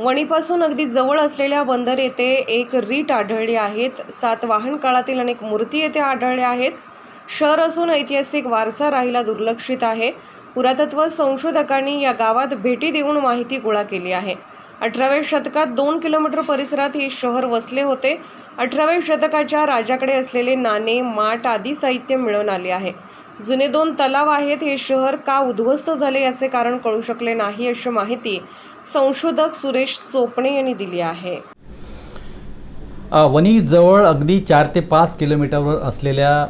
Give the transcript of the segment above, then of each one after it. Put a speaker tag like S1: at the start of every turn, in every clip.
S1: वणीपासून अगदी जवळ असलेल्या बंदर येथे एक रीट आढळली आहेत. सात वाहन काळातील अनेक मूर्ती येथे आढळल्या आहेत. शहर असून ऐतिहासिक वारसा राहिला दुर्लक्षित आहे. पुरातत्व संशोधकांनी या गावात भेटी देऊन माहिती गोळा केली आहे. अठराव्या शतकात दोन किलोमीटर परिसरात हे शहर वसले होते. अठराव्या शतकाच्या राजाकडे असलेले नाणे माठ आदी साहित्य मिळून आले आहे. जुने दोन तलाव आहेत. हे शहर का उद्ध्वस्त झाले याचे कारण कळू शकले नाही अशी माहिती संशोधक सुरेश चोपणे यांनी दिली आहे.
S2: अ, वणीजवळ अगदी चार ते पाच किलोमीटरवर असलेल्या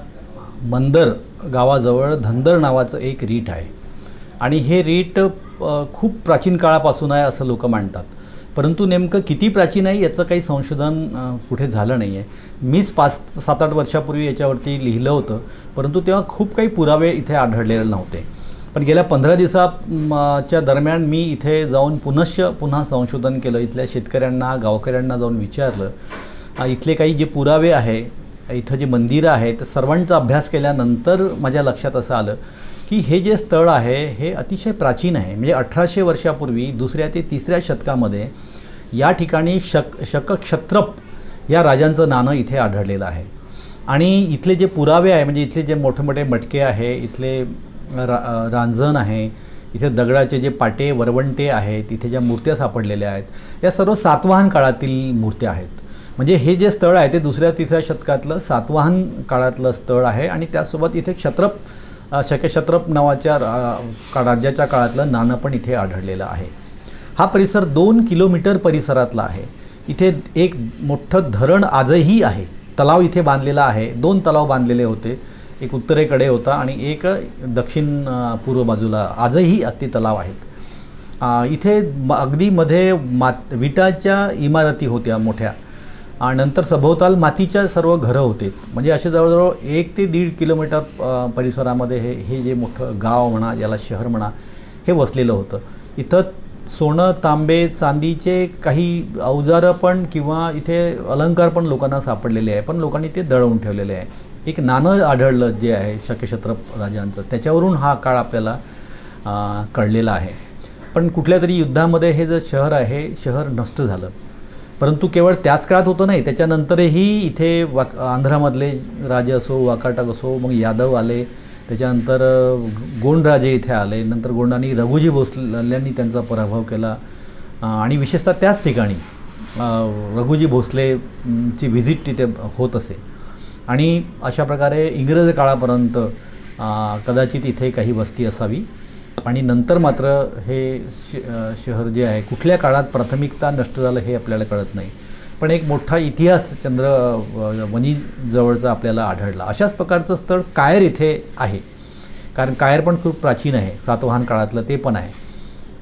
S2: मंदर गावाजवळ धंदर नावाचं एक रीट आहे. आणि हे रीट खूप प्राचीन काळापासून आहे असं लोक मानतात. परंतु नेमकं किती प्राचीन आहे याचं काही संशोधन कुठे झालं नाही आहे मीच पाच सात आठ वर्षापूर्वी याच्यावरती लिहिलं होतं. परंतु तेव्हा खूप काही पुरावे इथे आढळलेले नव्हते. पण गेल्या पंधरा दिवसाच्या दरम्यान मी इथे जाऊन पुनश्च पुन्हा संशोधन केलं. इथल्या शेतकऱ्यांना गावकऱ्यांना जाऊन विचारलं. इथले काही जे पुरावे आहे इथं जे मंदिरं आहेत सर्वांचा अभ्यास केल्यानंतर माझ्या लक्षात असं आलं की हे जे स्थळ आहे हे अतिशय प्राचीन आहे. म्हणजे अठराशे वर्षापूर्वी दुसऱ्या ते तिसऱ्या शतकामध्ये या ठिकाणी शक शकक्षत्रप या राजांचं नाणं इथे आढळलेलं आहे. आणि इथले जे पुरावे आहे म्हणजे इथले जे मोठे मोठे मटके आहे इथले रा रांजण आहे इथे दगडाचे जे पाटे वरवंटे आहेत इथे ज्या मूर्त्या सापडलेल्या आहेत या सर्व सातवाहन काळातील मूर्त्या आहेत. म्हणजे हे जे स्थळ आहे ते दुसऱ्या तिसऱ्या शतकातलं सातवाहन काळातलं स्थळ आहे आणि त्यासोबत इथे क्षत्रप अ, शकक्षत्रप नावाच्या रा- का- राज्याच्या काळातलं नाणं पण इथे आढळलेलं आहे. हा परिसर दोन किलोमीटर परिसरातला आहे. इथे एक मोठं धरण आजही आहे. तलाव इथे बांधलेला आहे. दोन तलाव बांधलेले होते. एक उत्तरेकडे होता आणि एक दक्षिण पूर्व बाजूला आजही अति तलाव आहेत. इथे म अगदी मध्ये मात विटाच्या इमारती होत्या मोठ्या. आणि नंतर सभोवताल मातीच्या सर्व घरं होते. म्हणजे असे जवळजवळ एक ते दीड किलोमीटर परिसरामध्ये हे हे जे मोठं गाव म्हणा याला शहर म्हणा हे वसलेलं होतं. इथं सोनं तांबे चांदीचे काही अवजारं पण किंवा इथे अलंकार पण लोकांना सापडलेले आहे. पण लोकांनी ते दळवून ठेवलेले आहे. एक नाणं आढळलं जे आहे शक्यक्षत्रप राजांचं त्याच्यावरून हा काळ आपल्याला कळलेला आहे. पण कुठल्या तरी युद्धामध्ये हे जे शहर आहे शहर नष्ट झालं. परंतु केवळ त्याच काळात होतं नाही त्याच्यानंतरही इथे वाक आंध्रामधले राजे असो वाकाटक असो मग यादव आले त्याच्यानंतर गोंडराजे इथे आले नंतर गोंडांनी रघुजी भोसल्यांनी त्यांचा पराभव केला आणि विशेषतः त्याच ठिकाणी रघुजी भोसलेची व्हिजिट तिथे होत असे. आणि अशा प्रकारे इंग्रज काळापर्यंत कदाचित इथे काही वस्ती असावी. आणि नंतर मात्र हे श शहर जे आहे कुठल्या काळात प्राथमिकता नष्ट झालं हे आपल्याला कळत नाही. पण एक मोठा इतिहास चंद्र अ, आपल्याला आढळला. अशाच प्रकारचं स्थळ कायर इथे आहे. कारण कायर पण खूप प्राचीन आहे. सातवाहन काळातलं ते पण आहे.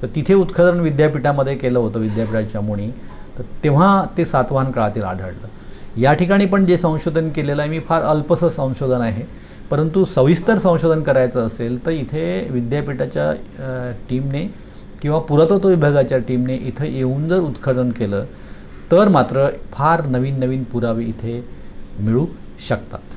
S2: तर तिथे उत्खनन विद्यापीठामध्ये केलं होतं विद्यापीठाच्या मुणी तर तेव्हा ते सातवाहन काळातील आढळलं. या ठिकाणी पण जे संशोधन केलेलं आहे मी फार अल्पसं संशोधन आहे. परंतु सविस्तर संशोधन करायचं असेल तर इथे विद्यापीठाच्या टीमने किंवा पुरातत्व विभागाच्या टीमने इथं येऊन जर उत्खनन केलं तर मात्र फार नवीन नवीन पुरावे इथे मिळू शकतात.